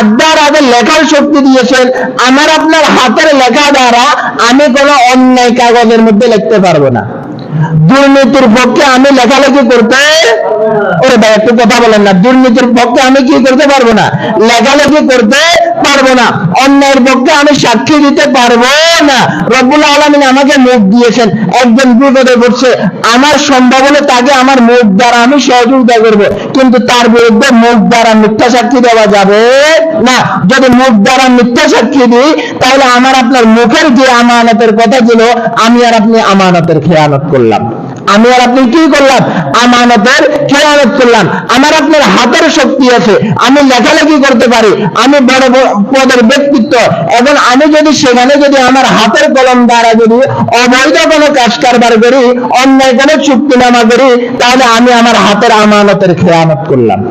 হাত আগে লেখার শক্তি দিয়েছেন, আমার আপনার হাতের লেখা দ্বারা আমি কোনো অন্যায় কাগজের মধ্যে লিখতে পারব না। দুর্নীতির পক্ষে আমি লেখালেখি করতে ওরে ভাই, একটু কথা বলেন না। দুর্নীতির পক্ষে আমি কি করতে পারব না? লেখালেখি করতে পারব না। অন্যায়ের পক্ষে আমি সাক্ষী দিতে পারব না। রব্বুল আলমিন আমাকে মুখ দিয়েছেন। একজন বিপদে পড়ছে। আমার সম্ভব হলে তাকে আমার মুখ দ্বারা আমি সহযোগিতা করব। কিন্তু তার বিরুদ্ধে মুখ দ্বারা মিথ্যা সাক্ষী দেওয়া যাবে না। যদি মুখ দ্বারা মিথ্যা সাক্ষী দিই, তাহলে আমার আপনার মুখের যে আমানতের কথা ছিল, আমি আর আপনি আমানতের খেয়ালত করলাম। আমি আর আপনি কি করলাম আমানতের খেয়ানত করলাম আমার আপনার হাতের শক্তি আছে আমি লেখালেখি করতে পারি আমি বড় বড় পদের ব্যক্তিত্ব এবং আমি যদি সেখানে যদি আমার হাতের কলম দ্বারা যদি অবৈধ কোনো কাজ কারবার করি অন্যায় কোনো চুক্তিনামা করি তাহলে আমি আমার হাতের আমানতের খেয়ানত করলাম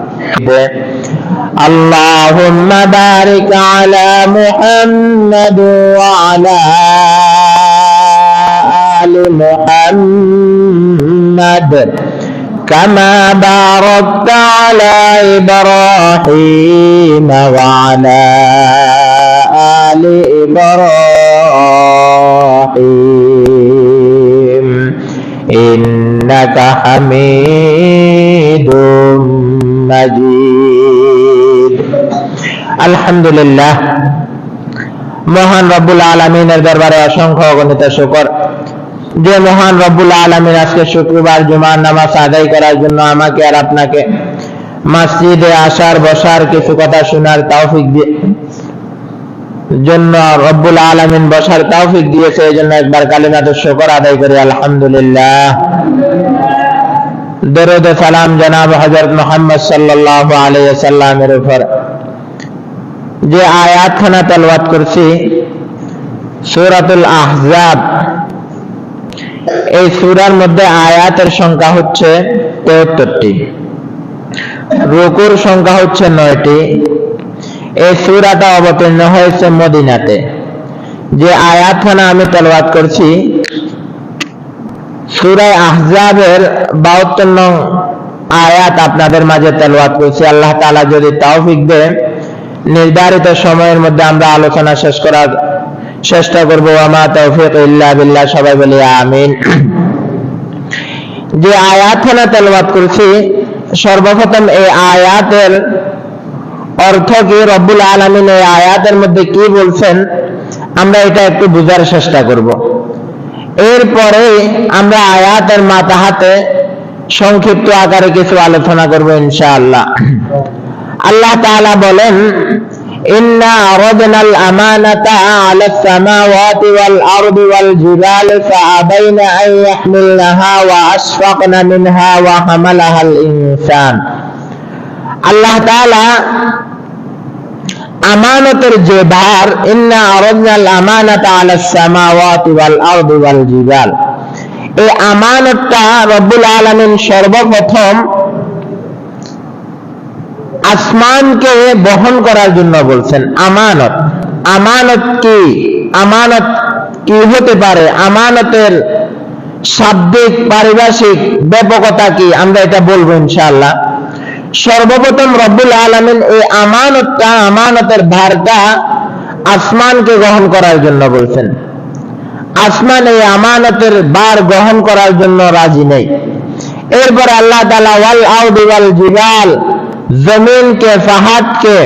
اللهم بارك على محمد وعلى آل محمد كما باركت على إبراهيم وعلى آل إبراهيم إنك حميد مجيد الحمد لله মহান রব্বুল আলমিনের দরবারে অসংখ্য অগণিত শুকর যে মহান রব্বুল আলমিন আজকে শুক্রবার জুমার নামাজ আদায় করার জন্য আমাকে আর আপনাকে মসজিদে আসার, বসার কিছু কথা শোনার তৌফিক দিয়ে জন্য রব্বুল আলমিন বসার তৌফিক দিয়েছে। এই জন্য একবার কালিমাতুর শুকর আদায় করি। আলহামদুলিল্লাহ। দরুদ ও সালাম জনাব হযরত মুহাম্মদ সাল্লাল্লাহু আলাইহি সাল্লামের উপর। যে আয়াতখানা তেলাওয়াত করছি, সূরাতুল আহজাব এই সূরার মধ্যে আয়াতের সংখ্যা হচ্ছে 73টি রুকুর সংখ্যা হচ্ছে 9টি এই সূরাটা অবতীর্ণ হয়েছে মদিনাতে। যে আয়াতখানা আমি তেলাওয়াত করছি সূরা আহজাবের 72 নং আয়াত আপনাদের মাঝে তেলাওয়াত করছি। আল্লাহ তাআলা যদি তৌফিক দেন, নির্ধারিত সময়ের মধ্যে আমরা আলোচনা শেষ করার চেষ্টা করব, আমা তৌফিক ইল্লা বিল্লাহ, সবাই বলি আমিন। যে আয়াতখানা তেলাওয়াত করছি, সর্বপ্রথম এই আয়াতের অর্থ কি? রব্বুল আলামিন এই আয়াতের মধ্যে কি বলছেন? আমরা এটা একটু বোঝার চেষ্টা করব। এরপরে আমরা আয়াতের মাথা হাতে সংক্ষিপ্ত আকারে কিছু আলোচনা করব ইনশাআল্লাহ। আল্লাহ তাআলা বলেন ইন্না আরাদনা আল আমানাতা আলা সামাওয়াতি ওয়াল আরদি ওয়াল জিবালি ফাআবাইনা আন ইয়াহমিলনাহা ওয়া আশফাকনা মিনহা ওয়া হামালাহাল ইনসান আল্লাহ তাআলা আমানতের যে ভার ইন্না আরাদনা আল আমানাতা আলা সামাওয়াতি ওয়াল আরদি ওয়াল জিবাল এই আমানতটা রব্বুল আলামিন সর্বপ্রথম আসমানকে বহন করার জন্য বলছেন, আমানত। আমানত কি? আমানত কি হতে পারে? আমানতের শাব্দিক, পারিভাষিক ব্যাপকতা কি? আমরা এটা বলব ইনশাআল্লাহ। সর্বপ্রথম রব্বুল আলমিন এই আমানতটা, আমানতের ভারটা আসমানকে গ্রহণ করার জন্য বলছেন। আসমান এই আমানতের বার গ্রহণ করার জন্য রাজি নেই। এরপর আল্লাহ তালা ওয়াল আউদি ওয়াল জিবাল জমিনকে পাহাড়কে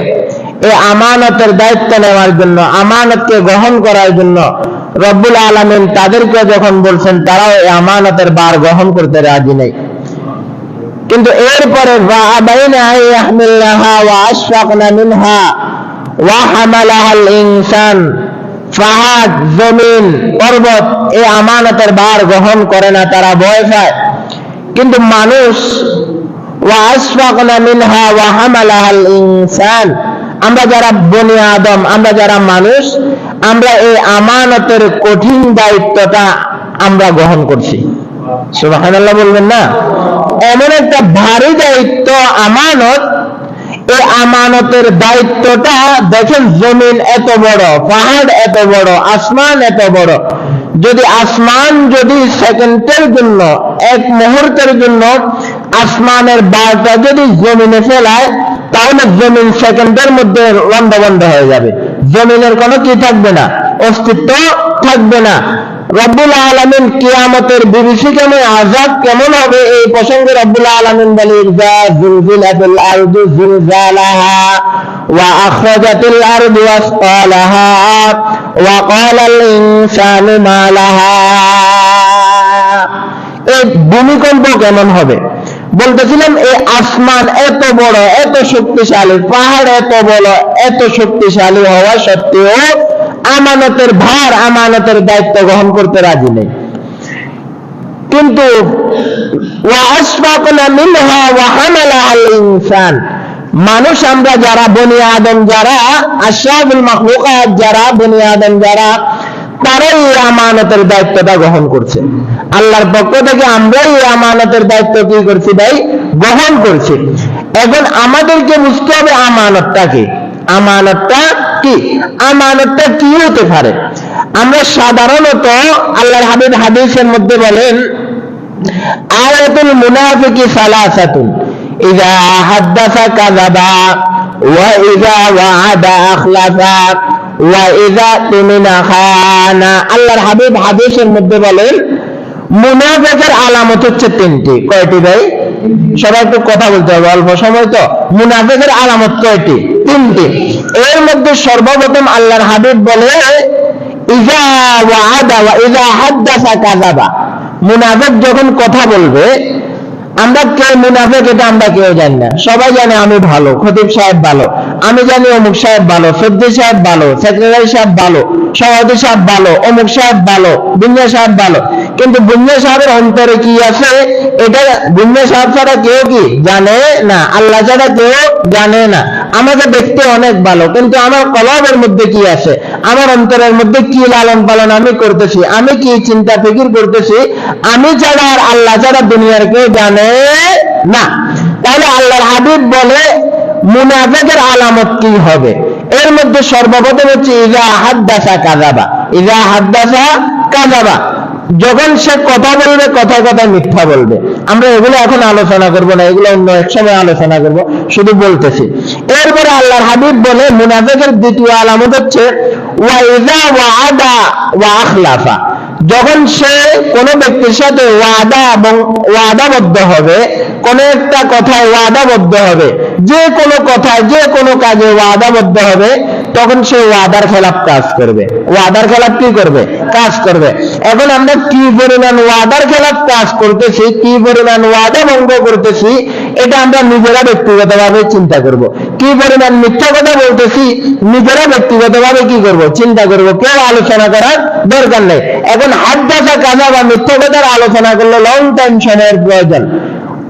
এই আমানতের দায়িত্ব নেওয়ার জন্য, আমানতকে গ্রহণ করার জন্য রব্বুল আলমিন তাদেরকে যখন বলছেন, তারাও এই আমানতের বার গ্রহণ করতে রাজি নেই। কিন্তু এরপরে পাহাড় জমিন, পর্বত, এই আমানতের বার গ্রহণ করে না, তারা ভয় পায়। কিন্তু মানুষ মিনহা ওয়া হামালাহাল ইনসান আমরা যারা বনি আদম, আমরা যারা মানুষ, আমরা এই আমানতের কঠিন দায়িত্বটা আমরা গ্রহণ করছি। সুবহানাল্লাহ বলবেন না? এমন একটা ভারী দায়িত্ব, আমানত, এই আমানতের দায়িত্বটা দেখেন জমিন এত বড়, পাহাড় এত বড়, আসমান এত বড়। যদি আসমান যদি সেকেন্ডের জন্য, এক মুহূর্তের জন্য আসমানের বারটা যদি জমিনে ফেলায়, তাহলে জমিন সেকেন্ডের মধ্যে বন্ধ হয়ে যাবে। জমিনের কোনো কি থাকবে না? অস্তিত্ব থাকবে না। রব্বুল আলমিন কিয়ামতের বিভীষিকামে আজাব কেমন হবে এই প্রসঙ্গে রব্বুল আলমিন বলে ইজা জুলজিলাতিল আরদু জিলজালাহা ওয়া আখরাজাতিল আরদু এই ভূমিকম্প কেমন হবে? বলতেছিলাম, এই আসমান এত বড়, এত শক্তিশালী, পাহাড় এত বড়, এত শক্তিশালী হওয়া সত্ত্বেও আমানতের ভার, আমানতের দায়িত্ব গ্রহণ করতে রাজি নেই। কিন্তু মানুষ আমরা যারা বনি আদম, যারা আশাবুল মাহলুকাত যারা বনি আদম, যারা তারাই এই আমানতের দায়িত্বটা গ্রহণ করছে। আল্লাহর পক্ষ থেকে আমরাই এই আমানতের দায়িত্ব কি করছি ভাই? গ্রহণ করছি। এখন আমাদেরকে বুঝতে হবে আমানতটা কি? আমানতটা কি? আমানতটা কি হতে পারে? আমরা সাধারণত আল্লাহর হাবিব হাদিসের মধ্যে বলেন, আয়াতুল মুনাফিকি সালাসাতুন, ইযা হাদ্দাসা কাযাবা ওয়া ইযা ওয়াআদা আখলাফা আল্লাহর হাবিব হাদিসের মধ্যে বলেন, মুনাফিকের আলামত হচ্ছে তিনটি। কয়টি ভাই? সবাই একটু কথা বলতে হবে, অল্প সময় তো। মুনাফিকের আলামত কয়টি? তিনটি। এর মধ্যে সর্বপ্রথম আল্লাহর হাবিব বলে ইজা মুনাফিক যখন কথা বলবে, আমরা কে মুনাফিক, এটা আমরা কেউ জানি না। সবাই জানে আমি ভালো, খতিব সাহেব ভালো। আমি জানি অমুক সাহেব ভালো সদ্দি সাহেব ভালো, সেক্রেটারি সাহেব ভালো, সভাপতি সাহেব ভালো, অমুক সাহেব ভালো বুঞ্জা সাহেব ভালো। কিন্তু বুঞ্জা সাহেবের অন্তরে কি আছে? এটা বুঞ্জা সাহেব ছাড়া কেউ কি জানে না? আল্লাহ ছাড়া কেউ জানে না। আমাকে দেখতে অনেক ভালো, কিন্তু আমার কলবের মধ্যে কি আছে? আমার অন্তরের মধ্যে কি লালন পালন আমি করতেছি? আমি কি চিন্তা ফিকির করতেছি? আমি ছাড়া আর আল্লাহ ছাড়া দুনিয়ার কেউ জানে না। তাহলে আল্লাহর হাবিব বলে মুনাফেকের আলামত কি হবে? এর মধ্যে সর্বপ্রথম হচ্ছে ইজা হাদ্দাসা কাজাবা ইজা হাদ্দাসা কাজাবা যখন সে কথা বলবে কথা কথা মিথ্যা বলবে। আমরা এগুলো এখন আলোচনা করব না, এগুলো অন্য এক সময় আলোচনা করব, শুধু বলতেছি। এরপরে আল্লাহর হাবিব বলে, মুনাফেকের দ্বিতীয় আলামত হচ্ছে ওয়াইদা ওয়াদা ওয়া আখলাফা। যখন সে কোনো ব্যক্তির সাথে ওয়াদা এবং ওয়াদাবদ্ধ হবে, কোন একটা কথায় ওয়াদাবদ্ধ হবে, যে কোনো কথায়, যে কোনো কাজে ওয়াদাবদ্ধ হবে, তখন সে ওয়াদার খেলাপ কাজ করবে। ওয়াদার খেলাপ কি করবে? কাজ করবে। এখন আমরা কি পরিমাণ ওয়াদার খেলাপ কাজ করতেছি, কি পরিমাণ ওয়াদা ভঙ্গ করতেছি এটা আমরা নিজেরা ব্যক্তিগতভাবে চিন্তা করব। কি পরিমাণ মিথ্যা কথা বলতেছি, নিজেরা ব্যক্তিগতভাবে কি করব? চিন্তা করব, কেউ আলোচনা করার দরকার নেই। এখন হাত দাসা কাজা বা মিথ্যা কথার আলোচনা করলে লং টাইম সময়ের প্রয়োজন।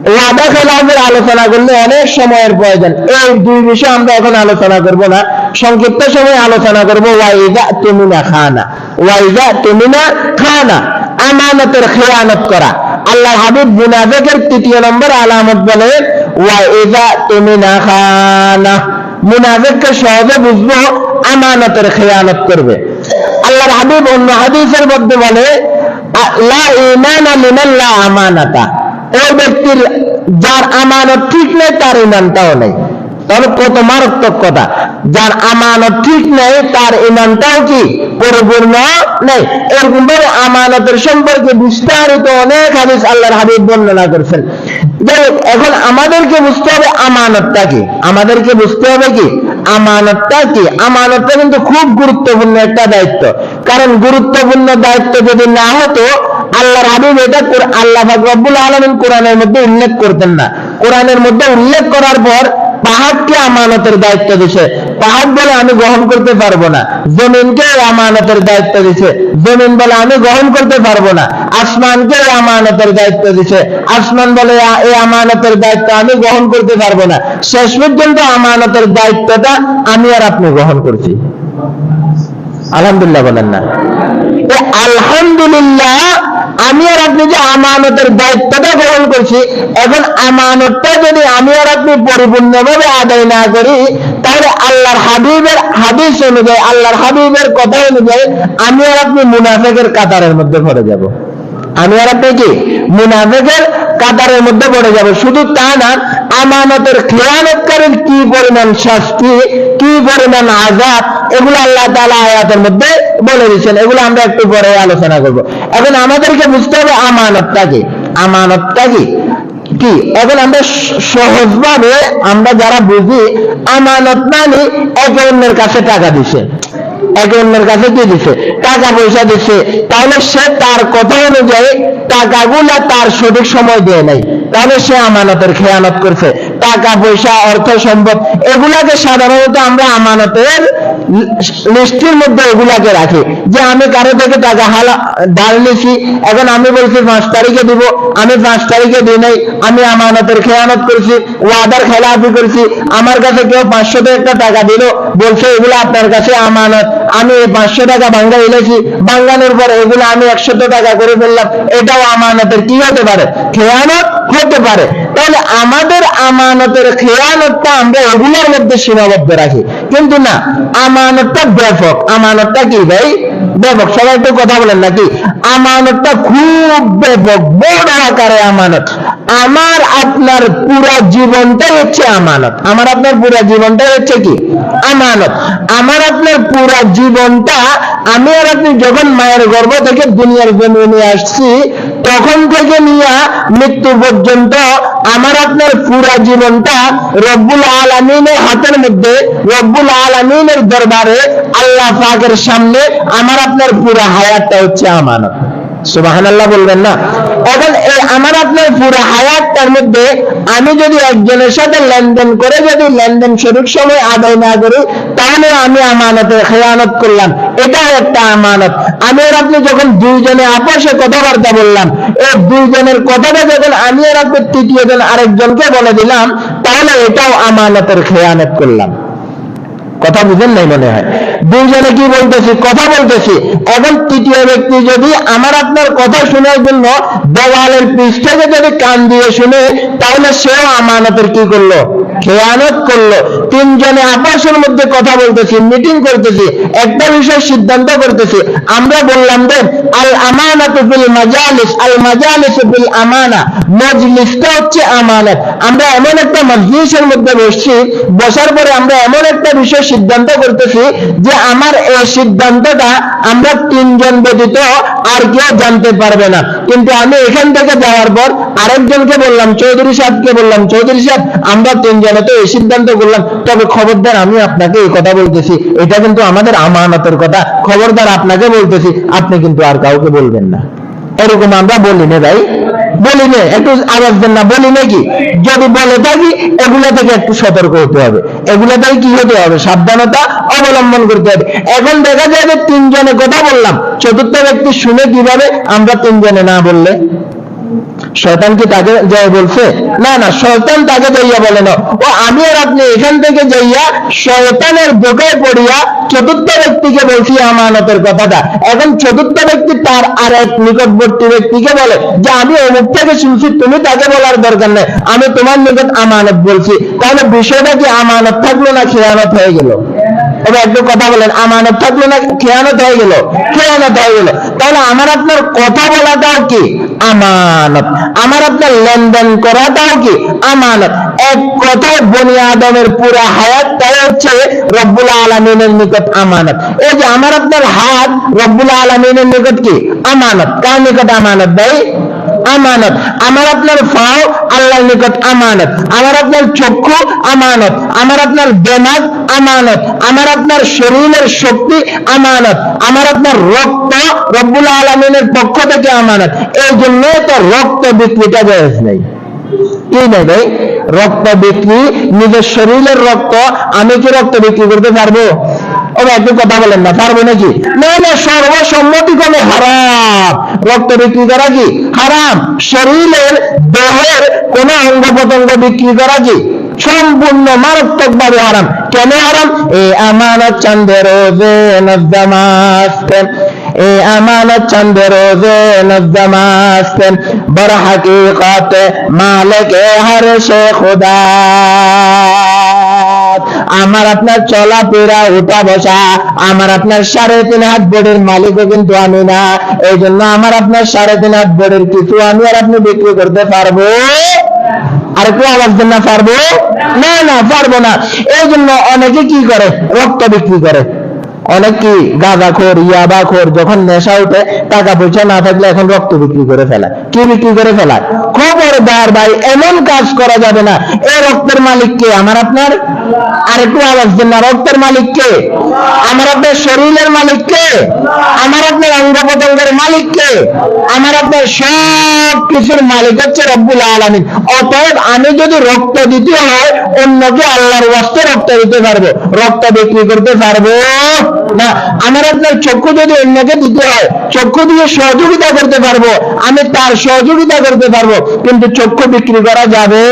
ওয়াদা আলোচনা করলে অনেক সময়ের প্রয়োজন। এই দুই বিষয় আমরা এখন আলোচনা করব না। সংক্ষিপ্ত সময় আলোচনা করব, ওয়াইদা তুমিনা খানা। ওয়াইদা তুমিনা খানা। আমানতের খেয়ানত করা। আল্লাহ হাবিব মুনাফেকের তৃতীয় নম্বর আলামত বলে ওয়াইদা তুমিনা খানা। মুনাফেককে সহজে বুঝব, আমানতের খেয়ানত করবে। আল্লাহর হাবিব অন্য হাদিসের মধ্যে বলে, লা ইমানা মিনাল্লাহ আমানাতা। ওই ব্যক্তির যার আমানত ঠিক নেই, তার ইমানটাও নেই। তাহলে কত মারাত্মক কথা। যার আমানত ঠিক নেই, তার ইমানটাও কি পরিপূর্ণ নেই? এরকম ভাবে আমানতের সম্পর্কে বিস্তারিত অনেক হাদিস আল্লাহর হাবিব বর্ণনা করছেন। যাই এখন আমাদেরকে বুঝতে হবে আমানতটা কি। আমাদেরকে বুঝতে হবে কি, আমানতটা কি? আমানতটা কিন্তু খুব গুরুত্বপূর্ণ একটা দায়িত্ব। কারণ গুরুত্বপূর্ণ দায়িত্ব যদি না হতো, আল্লাহর হাবিব এটা আল্লাহ রব্বুল আলামিন কোরআনের মধ্যে উল্লেখ করতেন না। কোরআনের মধ্যে উল্লেখ করার পর পাহাড়কে আমানতের দায়িত্ব দিছে। পাহাড় বলে আমি গ্রহণ করতে পারব না। জমিনকে আমানতের দায়িত্ব দিছে। জমিন বলে আমি গ্রহণ করতে পারব না। আসমানকে আমানতের দায়িত্ব দিছে। আসমান বলে এই আমানতের দায়িত্ব আমি গ্রহণ করতে পারব না। শেষ পর্যন্ত আমানতের দায়িত্বটা আমি আর আপনি গ্রহণ করছি। আলহামদুলিল্লাহ বলেন না। আলহামদুলিল্লাহ আমি আর আপনি যে আমানতের দায়িত্বটা গ্রহণ করছি, এখন আমানতটা যদি আমি আর আপনি পরিপূর্ণভাবে আদায় না করি, তাহলে আল্লাহর হাবিবের হাদিস অনুযায়ী, আল্লাহর হাবিবের কথা অনুযায়ী আমি আর আপনি মুনাফেকের কাতারের মধ্যে পড়ে যাব। আমি আর আপনি কি? মুনাফেকের কাতারের মধ্যে পড়ে যাব। শুধু তা না আমানতের খেয়ানতকারীর কি পরিমাণ শাস্তি, কি পরিমাণ আজাদ এগুলো আল্লাহ তালা আয়াতের মধ্যে বলে দিচ্ছেন এগুলো আমরা একটু পরে আলোচনা করব। এখন আমাদেরকে বুঝতে হবে আমানতটা কি? আমানতটা কি? কি? এখন আমরা সহজভাবে আমরা যারা বুঝি, আমানত মানে একে অন্যের কাছে টাকা দিছে। একে অন্যের কাছে দিয়ে দিছে? টাকা পয়সা দিচ্ছে তাহলে সে তার কথা অনুযায়ী টাকাগুলা তার সঠিক সময় দেয় নাই। তাহলে সে আমানতের খেয়ানত করছে। টাকা পয়সা, অর্থ সম্পদ, এগুলাকে সাধারণত আমরা আমানতের লিস্টের মধ্যে এগুলাকে রাখি। যে আমি কারও থেকে টাকা হালা, ধার নিছি, এখন আমি বলছি পাঁচ তারিখে দিব, আমি পাঁচ তারিখে দিই নাই, আমি আমানতের খেয়ানত করছি, ওয়াদার খেলাফি করছি, আমার কাছে কেউ পাঁচশো একটা টাকা দিল, বলছে এগুলো আপনার কাছে আমানত। আমি এই পাঁচশো টাকা ভাঙ্গা এলেছি ভাঙ্গানোর পর এগুলো আমি একশত টাকা করে ফেললাম, এটাও আমানতের কি হতে পারে? খেয়ানত হতে পারে। তাহলে আমাদের আমানতের খেয়ানতটা আমরা এগুলোর মধ্যে সীমাবদ্ধ রাখি। কিন্তু না, আমানতটা ব্যাপক। আমানতটা কি ভাই? ব্যাপক। সবাই একটু কথা বলেন নাকি? আমানতটা খুব ব্যাপক। বড় আকারে আমানত। আমার, আপনার পুরা জীবনটাই হচ্ছে আমানত। আমার, আপনার পুরা জীবনটাই হচ্ছে কি? আমানত। আমার, আপনার পুরা জীবনটা আমি আর আপনি যখন মায়ের গর্ভ থেকে দুনিয়ার জমিনে আসছি তখন থেকে নিয়ে মৃত্যু পর্যন্ত আমার আপনার পুরা জীবনটা রব্বুল আলমিনের হাতের মধ্যে, রব্বুল আলমিনের দরবারে আল্লাহ পাকের সামনে আমার আপনার পুরা হায়াতটা হচ্ছে আমানত। সুবাহান আল্লাহ বলবেন না? এখন এই আমার আপনার পুরো হায়াতটার মধ্যে আমি যদি একজনের সাথে লেনদেন করে যদি লেনদেন সঠিক সময় আদায় না করি, তাহলে আমি আমানতে খেয়ানত করলাম। এটাও একটা আমানত। আমি আর আপনি যখন দুইজনে আপসে কথাবার্তা বললাম, এই দুইজনের কথাটা যখন আমি আর আপনি তৃতীয় জন আরেকজনকে বলে দিলাম, তাহলে এটাও আমানতের খেয়ানত করলাম। কথা বুঝেন নাই মনে হয়? দুইজনে কি বলতেছি? কথা বলতেছি। এখন তৃতীয় ব্যক্তি যদি আমার আপনার কথা শোনার জন্য দেওয়ালের পৃষ্ঠকে যদি কান দিয়ে শুনে, তাহলে সেও আমানতের কি করল? খেয়ানত করল। তিনজনে আপসের মধ্যে কথা বলতেছি মিটিং করতেছি, একটা বিষয় সিদ্ধান্ত করতেছি। আমরা বললাম যে আল আমানাতু ফিল মাজালিস, আল মাজালিস ফিল আমানা। মজলিসটা হচ্ছে আমানত। আমরা এমন একটা মজলিসের মধ্যে বসছি, বসার পরে আমরা এমন একটা বিষয় সিদ্ধান্ত করতেছি যে আমার এই সিদ্ধান্তটা আমরা তিনজন ব্যতীত আর কেউ জানতে পারবে না। কিন্তু আমি এখান থেকে যাওয়ার পর আরেকজনকে বললাম, চৌধুরী সাহেবকে বললাম, চৌধুরী সাহেব, আমরা তিনজনে তো এই সিদ্ধান্ত করলাম। তবে খবরদার, আমি আপনাকে এই কথা বলতেছি। এটা কিন্তু আমাদের আমানতের কথা। খবরদার আপনাকে বলতেছি, আপনি কিন্তু আর কাউকে বলবেন না। এরকম আমরা বলি না ভাই। বলি না, একটু আওয়াজ দেন না, বলি নাকি যদি বলে থাকি, এগুলা থেকে একটু সতর্ক হতে হবে। এগুলা থেকে কি হতে হবে? সাবধানতা অবলম্বন করতে হবে। এখন দেখা যায় তিনজনে কথা বললাম, চতুর্থ ব্যক্তি শুনে কীভাবে আমরা তিনজনে না বললে? শয়তান কি তাকে যাই বলছে? না না, শয়তান তাকে যাইয়া বলে না। ও, আমি আর আপনি এখান থেকে যাইয়া শয়তানের পড়িয়া চতুর্থ ব্যক্তিকে বলছি আমানতের কথাটা। এখন চতুর্থ ব্যক্তি তার আর এক নিকটবর্তী ব্যক্তিকে বলে যে, আমি অমুক থেকে শুনছি, তুমি তাকে বলার দরকার নেই। আমি তোমার নিকট আমানত বলছি। তাহলে বিষয়টা কি আমানত থাকল না খেয়ানত হয়ে গেল? এবার একটু কথা বলেন, আমানত থাকল না, খেয়ানত হয়ে গেল? খেয়ানত হয়ে গেল। তাহলে আমার আপনার কথা বলাটাও কি? আমানত। আমার আপনার লেনদেন করাটাও কি? আমানত। এক কথায় বনি আদমের পুরা হায়াতটাই হচ্ছে রব্বুল আলমিনের নিকট আমানত। এই যে আমার আপনার হাত রব্বুল আলমিনের নিকট কি? আমানত। কার নিকট আমানত ভাই? আমানত। আমার আপনার ফাও, আল্লাহর নিকট আমানত। আমার আপনার চক্ষু, আমানত। আমার আপনার দেমাগ আমানত। আমার আপনার শরীরের শক্তি, আমানত। আমার আপনার রক্ত, রব্বুল আলমিনের পক্ষ থেকে আমানত। এই জন্য তো রক্ত বিক্রিটা জায়েজ নেই। কি নেই ভাই? রক্ত বিক্রি, নিজের শরীরের রক্ত, আমি কি রক্ত বিক্রি করতে পারব? ভাই, একটু কথা বলেন না পারব নাকি? না না সর্বসম্মতিক্রমে হারাম। রক্ত বিক্রি করা কি? হারাম। শরীরের দেহের কোন অঙ্গ প্রত্যঙ্গ বিক্রি করা কি? সম্পূর্ণ মারাত্মক ভাবে হারাম। কেন হারাম? এ আমানত চান্দে রোজে এ আমানত চান্দে রোজে নজ্জামাস্তে বড় হাকিকত মালিক হর সে খুদা। আমার আপনার চলাফেরা উঠা, বসা। আমার আপনার সাড়ে তিন হাত বোর্ডের মালিকও কিন্তু আমি না। এই জন্য আমার আপনার সাড়ে তিন হাত বোর্ডের কিছু আমি আর আপনি বিক্রি করতে পারব? আর কেউ দেন না, পারব? না না, পারব না। এই জন্য অনেকে কি করে? রক্ত বিক্রি করে। অনেক কি গাঁদা খোর ইয়াবা খোর যখন নেশা উঠে টাকা পয়সা না থাকলে এখন রক্ত বিক্রি করে ফেলা কি বিক্রি করে ফেলা খবরদার ভাই, এমন কাজ করা যাবে না। এই রক্তের মালিক কে? আমার আপনার? আর একটু আওয়াজ দেন না, রক্তের মালিক কে? আমার আপনার শরীরের মালিক কে? আমার আপনার অঙ্গ প্রত্যঙ্গের মালিক কে? আমার আপনার সব কিছুর মালিক হচ্ছে রব্বুল আলমিন। অতএব আমি যদি রক্ত দিতে হয়, অন্যকে আল্লাহর ওয়াস্তে রক্ত দিতে পারব। রক্ত বিক্রি করতে পারব। না, আমার আপনার চক্ষু যদি অন্যকে দিতে হয়, চক্ষু দিয়ে সহযোগিতা করতে পারব, আমি তার সহযোগিতা করতে পারব, কিন্তু চক্ষু বিক্রি করা যাবে?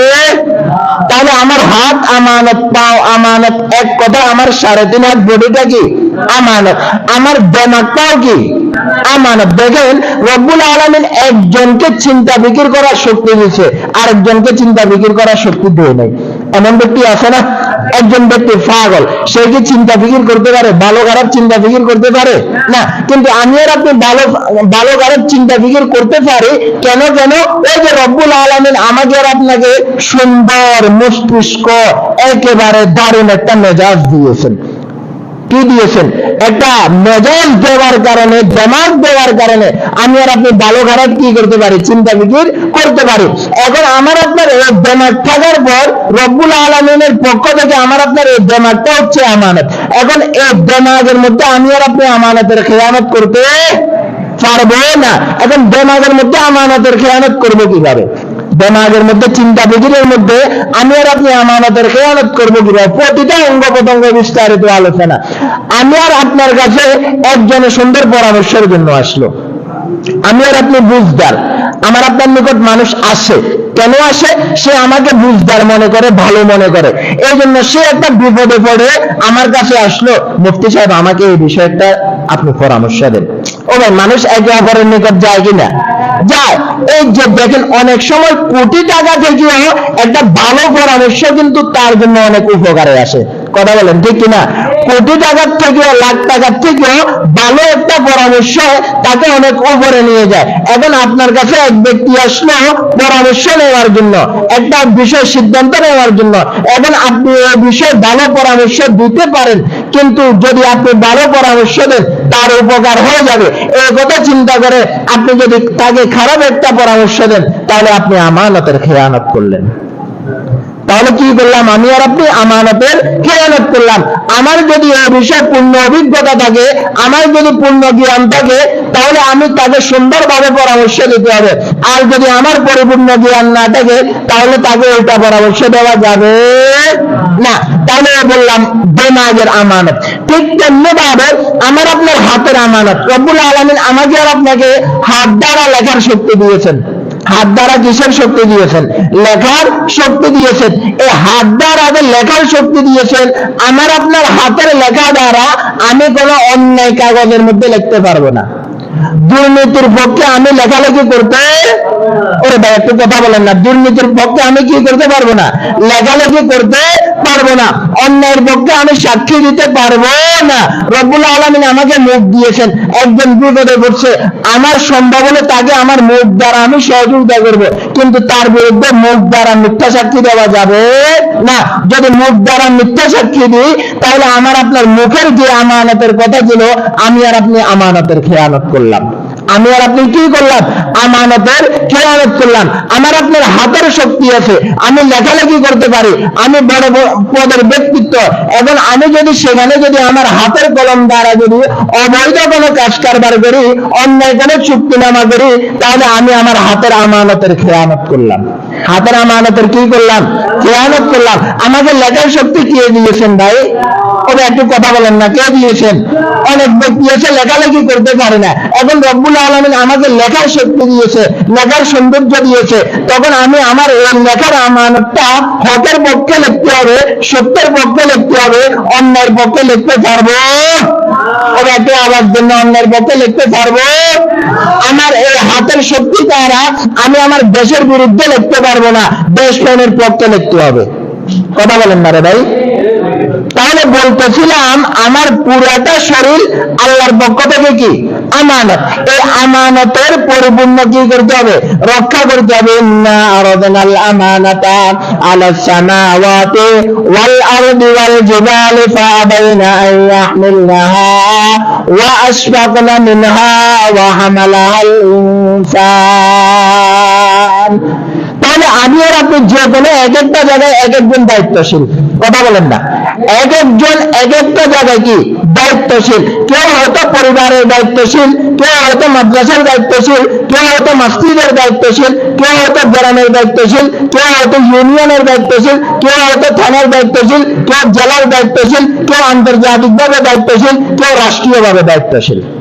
তাহলে আমার হাত আমানত, পাও আমানত, এক কথা আমার সাড়ে তিন হাত বডিটা কি? আমানত। আমার দেমাগটাও কি? আমানত। দেখেন, রব্বুল আলমিন একজনকে চিন্তা বিক্রি করার শক্তি দিয়েছে, আরেকজনকে চিন্তা বিক্রি করার শক্তি দিয়ে নেই। এমন ব্যক্তি আছে না? একজন ব্যক্তি পাগল, সে কি চিন্তা ফিকির করতে পারে? ভালো খারাপ চিন্তা ফিকির করতে পারে? না, কিন্তু আমি আর আপনি ভালো ভালো খারাপ চিন্তা ফিকির করতে পারি, কেন কেন? ওই যে রব্বুল আলমিন আমাকে আর আপনাকে সুন্দর মস্তিষ্ক একেবারে দারুণ একটা মেজাজ দিয়েছেন। কি দিয়েছেন? একটা মেজাজ দেওয়ার কারণে দেমাগ দেওয়ার কারণে আমি আর আপনি ভালো খারাপ কি করতে পারি, চিন্তা ফিকির করতে পারি। এখন আমার আপনার এই দেমাগ থাকার পর রব্বুল আলমিনের পক্ষ থেকে আমার আপনার এই দেমাগটা হচ্ছে আমানত। এখন এই দেমাগের মধ্যে আমি আর আপনি আমানতের খেয়ানত করতে পারব না। এখন দেমাগের মধ্যে আমানতের খেয়ানত করব কীভাবে? দেমাগের মধ্যে চিন্তা বিজিরের মধ্যে আমি আর আপনি আমানতের খেয়ানত করব কীভাবে প্রতিটা অঙ্গ প্রত্যঙ্গ বিস্তারিত আলোচনা। আমি আর আপনার কাছে একজনের সুন্দর পরামর্শের জন্য আসলো। আমি আর আপনি বুঝদার। আমার আপনার নিকট মানুষ আসে। কেন আসে? সে আমাকে বুঝদার মনে করে, ভালো মনে করে। এই জন্য সে একটা বিপদে পড়ে আমার কাছে আসলো, মুফতি সাহেব, আমাকে এই বিষয়টা আপনি পরামর্শ দেন। ও ভাই, মানুষ একে অপরের নিকট যায় কিনা? যায় এই যে দেখেন, অনেক সময় কোটি টাকা থেকেও একটা ভালো পরামর্শ কিন্তু তার জন্য অনেক উপকারে আসে। কথা বলেন, ঠিক কিনা? কোটি টাকার থেকেও, লাখ টাকার থেকেও ভালো একটা পরামর্শ তাকে অনেক উপরে নিয়ে যায়। এখন আপনার কাছে এক ব্যক্তি আসলো পরামর্শ নেওয়ার জন্য, একটা বিষয় সিদ্ধান্ত নেওয়ার জন্য। এখন আপনি এই বিষয়ে ভালো পরামর্শ দিতে পারেন, কিন্তু যদি আপনি ভালো পরামর্শ দেন, তার উপকার হয়ে যাবে। এই কথা চিন্তা করে আপনি যদি তাকে খারাপ একটা পরামর্শ দেন, তাহলে আপনি আমানতের খেয়ানত করলেন। তাহলে কি করলাম আমি আর আপনি আমানতের খেয়ানত করলাম। আমার যদি এই বিষয়ে পূর্ণ অভিজ্ঞতা থাকে, আমার যদি পূর্ণ জ্ঞান থাকে, তাহলে আমি তাকে সুন্দরভাবে পরামর্শ দিতে হবে। আর যদি আমার পরিপূর্ণ জ্ঞান না থাকে, তাহলে তাকে ওইটা পরামর্শ দেওয়া যাবে না। তাহলে বললাম দেমাগের আমানত। ঠিক তেমনি ভাবে আমার আপনার হাতের আমানত। রব্বুল আলমিন আমাকে আর আপনাকে হাত দ্বারা লেখার শক্তি দিয়েছেন। হাত দ্বারা কিসের শক্তি দিয়েছেন? লেখার শক্তি দিয়েছেন। এই হাত দ্বারা যে লেখার শক্তি দিয়েছেন, আমার আপনার হাতের লেখা দ্বারা আমি কোনো অন্যায় কাগজের মধ্যে লিখতে পারব না। দুর্নীতির পক্ষে আমি লেখালেখি করতে ওরে ভাই, একটু কথা বলেন না। দুর্নীতির পক্ষে আমি কি করতে পারব না? লেখালেখি করতে পারব না। অন্যায়ের পক্ষে আমি সাক্ষী দিতে পারব না। রব্বুল আলমিন আমাকে মুখ দিয়েছেন। একজন বিপদে পড়ছে। আমার সম্ভব হলে তাকে আমার মুখ দ্বারা আমি সহযোগিতা করব। কিন্তু তার বিরুদ্ধে মুখ দ্বারা মিথ্যা সাক্ষী দেওয়া যাবে না। যদি মুখ দ্বারা মিথ্যা সাক্ষী দিই, তাহলে আমার আপনার মুখের যে আমানতের কথা ছিল, আমি আর আপনি আমানতের খেয়ালত করলাম। আমি আর আপনি কি করলাম? আমানতের খেয়ানত করলাম। আমার আপনার হাতের শক্তি আছে। আমি লেখালেখি করতে পারি। আমি বড় পদের ব্যক্তিত্ব। এবং আমি যদি সেখানে যদি আমার হাতের কলম দ্বারা যদি অবৈধ কোনো কাজ কারবার করি, অন্যায় কোনো চুক্তিনামা করি, তাহলে আমি আমার হাতের আমানতের খেয়ানত করলাম। হাতের আমানতের কি করলাম? খেয়ানত করলাম। আমাকে লেখার শক্তি কে দিয়েছেন ভাই? ওরা একটু কথা বলেন না, কে দিয়েছেন? অনেক ব্যক্তি আছে, লেখালেখি করতে পারে না। এখন রব্বুল আলমিন আমাকে লেখার শক্তি দিয়েছে, লেখার সৌন্দর্য দিয়েছে। তখন আমি আমার এই লেখার আমানতটা হকের পক্ষে লিখতে হবে, সত্যের পক্ষে লিখতে হবে, অন্যের পক্ষে লিখতে পারব। একটু জন্য অন্যের পক্ষে লিখতে পারব। আমার এই হাতের শক্তি দ্বারা আমি আমার দেশের বিরুদ্ধে লিখতে পারব না, দেশ প্রেমের পক্ষে লিখতে হবে। কথা বলেন ভাই। তাহলে বলতেছিলাম, আমার পুরাটা শরীর আল্লাহর পক্ষ থেকে কি? আমানত। এই আমানতের পরিপূর্ণ কি করতে হবে? রক্ষা করতে হবে। ইন্না আমানাতা আলা সামাওয়াতি ওয়াল আরদি ওয়াল জিবালি ফাআবাইনা আন ওয়া আশফাকনা মিনহা ওয়া ইনসান। তাহলে আমি আর আপনি যে কোনো এক একটা জায়গায় এক একজন দায়িত্বশীল। কথা বলেন না। এক একজন এক একটা জায়গায় কি? দায়িত্বশীল। কেউ হয়তো পরিবারের দায়িত্বশীল, কেউ হয়তো মাদ্রাসার দায়িত্বশীল, কেউ হয়তো মসজিদের দায়িত্বশীল, কেউ হয়তো গ্রামের দায়িত্বশীল, কেউ হয়তো ইউনিয়নের দায়িত্বশীল, কেউ হয়তো থানার দায়িত্বশীল, কেউ জেলার দায়িত্বশীল, কেউ আন্তর্জাতিকভাবে দায়িত্বশীল, কেউ রাষ্ট্রীয়ভাবে দায়িত্বশীল।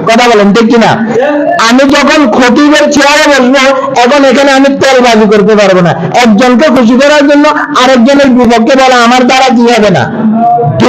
কথা বলেন, ঠিক কিনা? আমি যখন খতিবের চেয়ারে বসবো, এখন এখানে আমি তেলবাজি করতে পারব না। একজনকে খুশি করার জন্য আরেকজনের বিপক্ষে বলা আমার দ্বারা কি হবে না?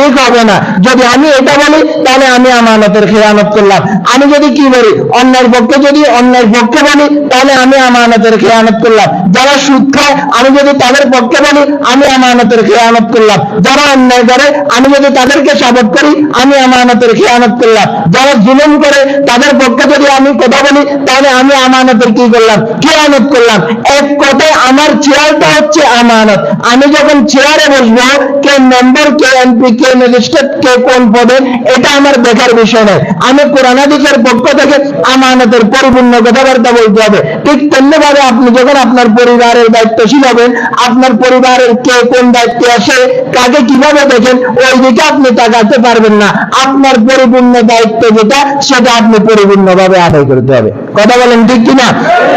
ঠিক হবে না। যদি আমি এটা বলি, তাহলে আমি আমানতের খেয়ানত করলাম। আমি যদি কি বলি? অন্যের পক্ষে যদি অন্যের পক্ষে বলি, তাহলে আমি আমানতের খেয়ানত করলাম। যারা সুদ খায়, আমি যদি তাদের পক্ষে বলি, আমি আমানতের খেয়ানত করলাম। যারা অন্যায় করে, আমি যদি তাদেরকে সাবত করি, আমি আমানতের খেয়ানত করলাম। যারা জুলুম করে, তাদের পক্ষে যদি আমি কথা বলি, তাহলে আমি আমানতের কি করলাম? খেয়ানত করলাম। এক কথায় আমার চেয়ারটা হচ্ছে আমানত। আমি যখন চেয়ারে বসবো, কে মেম্বার কে এমপি কে ম্যাজিস্ট্রেট কে কোন পদে, এটা আমার দেখার বিষয় নয়। আমি কোরআনাদিকের পক্ষ থেকে আমানতের পরিপূর্ণ কথাবার্তা বলতে হবে। ঠিক তেমনি ভাবে আপনি যখন আপনার পরিবারের দায়িত্বশীল হবেন, আপনার পরিবারের কে কোন দায়িত্বে আসে, কাকে কীভাবে দেখেন, ওই দিকে আপনি তাকাতে পারবেন না। আপনার পরিপূর্ণ দায়িত্ব যেটা, সেটা আপনি পরিপূর্ণ ভাবে আদায় করতে হবে। কথা বলেন ঠিক কিনা?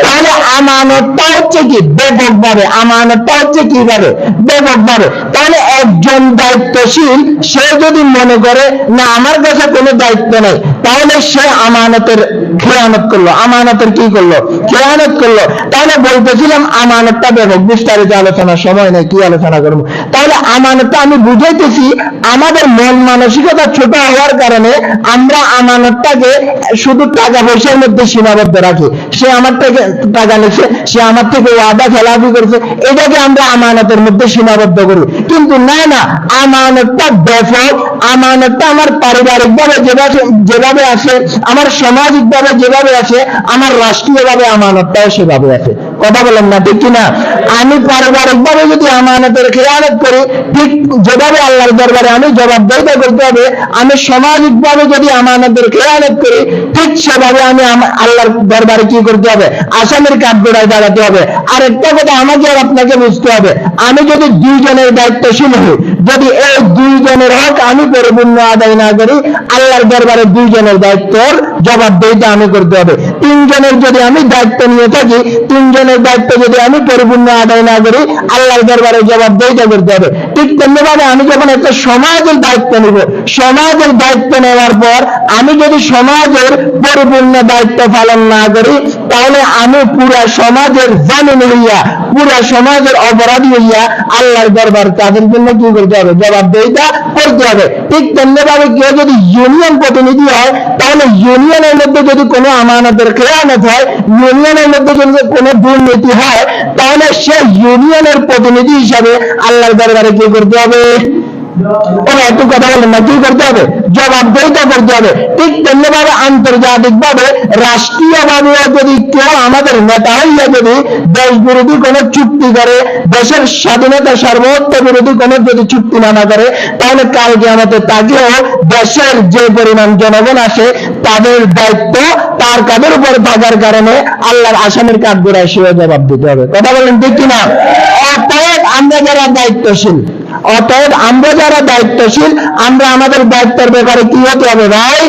তাহলে আমানতটা হচ্ছে কি? ব্যাপক ভাবে আমানতটা হচ্ছে কীভাবে? ব্যাপক ভাবে তাহলে একজন দায়িত্বশীল সে যদি মনে করে, না, আমার কাছে কোনো দায়িত্ব নেই, তাহলে সে আমানতের খেয়ানত করল। আমানতের কি করল? খেয়ানত করল। তাহলে বলতেছিলাম, আমানতটা ব্যাপক বিস্তারিত আলোচনার সময় নেই, কি আলোচনা করব? তাহলে আমানতটা আমি বুঝাইতেছি, আমাদের মন মানসিকতা ছোট হওয়ার কারণে আমরা আমানতটাকে শুধু টাকা পয়সার মধ্যে সীমাবদ্ধ রাখি। সে আমার থেকে টাকা নিচ্ছে সে আমার থেকে ওয়াদা, খেলাফি করছে, এটাকে আমরা আমানতের মধ্যে সীমাবদ্ধ করি। কিন্তু না না, আমানতটা ব্যাপক আমানতটা আমার পারিবারিক ভাবে যেভাবে যেভাবে আছে, আমার সামাজিক ভাবে যেভাবে আছে, আমার রাষ্ট্রীয় ভাবে আমানতটাও সেভাবে আছে। কথা বলেন না, ঠিক কিনা? আমি পারিবারিক ভাবে যদি আমানতের খেয়ালত করি, ঠিক যেভাবে আল্লাহর দরবারে আমি জবাবদিহিতা করতে হবে, আমি সামাজিক ভাবে যদি আমানতের খেয়ালত করি, ঠিক সেভাবে আমি আল্লাহর দরবারে কি করতে হবে? আসামের কাঠগোড়ায় দাঁড়াতে হবে। আর একটা কথা আমাকে আর আপনাকে বুঝতে হবে। আমি যদি দুইজনের দায়িত্বশীল হই, যদি এই দুইজনের হক আমি পরিপূর্ণ আদায় না করি, আল্লাহর দরবারে দুইজনের দায়িত্বর জবাবদিহিতা আমি করতে হবে। তিনজনের যদি আমি দায়িত্ব নিয়ে থাকি, তিনজনের দায়িত্ব যদি আমি পরিপূর্ণ আদায় না করি, আল্লাহর দরবারে জবাবদিহিতা করতে হবে। ঠিক তেমনিভাবে আমি যখন একটা সমাজের দায়িত্ব নিব, সমাজের দায়িত্ব নেওয়ার পর আমি যদি সমাজের পরিপূর্ণ দায়িত্ব পালন না করি, তাহলে আমি পুরা সমাজের জামিন হইয়া, পুরা সমাজের অপরাধী হইয়া আল্লাহর দরবার তাদের জন্য কি করতে হবে? জবাবদিহিতা করতে হবে। ঠিক তেমনি ভাবে কেউ যদি ইউনিয়ন প্রতিনিধি হয়, তাহলে ইউনিয়নের মধ্যে যদি কোনো আমানতের খেয়ানত হয় ইউনিয়নের মধ্যে যদি কোনো দুর্নীতি হয়, তাহলে সে ইউনিয়নের প্রতিনিধি হিসাবে আল্লাহর দরবারে কি করতে হবে? ওরা একটু কথা বলেন না, কি করতে হবে? জবাবদিহিতা করতে হবে। ঠিক তেমনি ভাবে আন্তর্জাতিক ভাবে রাষ্ট্রীয় ভাবে যদি কেউ আমাদের নেতা হইয়া যদি দেশ বিরোধী কোনো চুক্তি করে, দেশের স্বাধীনতা সার্বত্ব বিরোধী কোনো যদি চুক্তি নামা করে, তাহলে কালকে আমাদের তাকেও দেশের যে পরিমাণ জনগণ আসে তাদের দায়িত্ব তার কাদের উপর থাকার কারণে আল্লাহর আসামের কাঠগুড়ায় সেও জবাব দিতে হবে। কথা বলেন ঠিক কিনা? অতএব আমরা যারা দায়িত্বশীল অতএব আমরা যারা দায়িত্বশীল, আমরা আমাদের দায়িত্বের ব্যাপারে কি হতে হবে ভাই?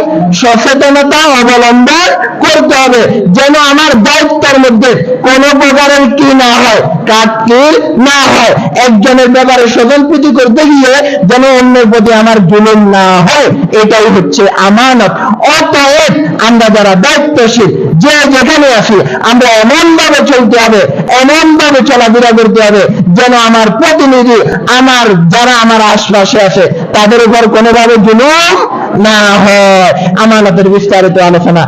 সচেতনতা অবলম্বন করতে হবে, যেন আমার দায়িত্বের মধ্যে কোনো প্রকারের কি না হয় কাটকির না হয়। একজনের ব্যাপারে স্বজন প্রীতি করতে গিয়ে যেন অন্যের প্রতি আমার জুলুম না হয়, এটাই হচ্ছে আমানত। অতএব আমরা যারা দায়িত্বশীল, যে যেখানে আছি, আমরা এমন ভাবে চলতে হবে এমন ভাবে চলাফেরা করতে হবে, যেন আমার প্রতিনিধি আমার যারা আমার আশপাশে আছে তাদের উপর কোনোভাবে জুলুম না হয়। আমানতের বিস্তারিত আলোচনা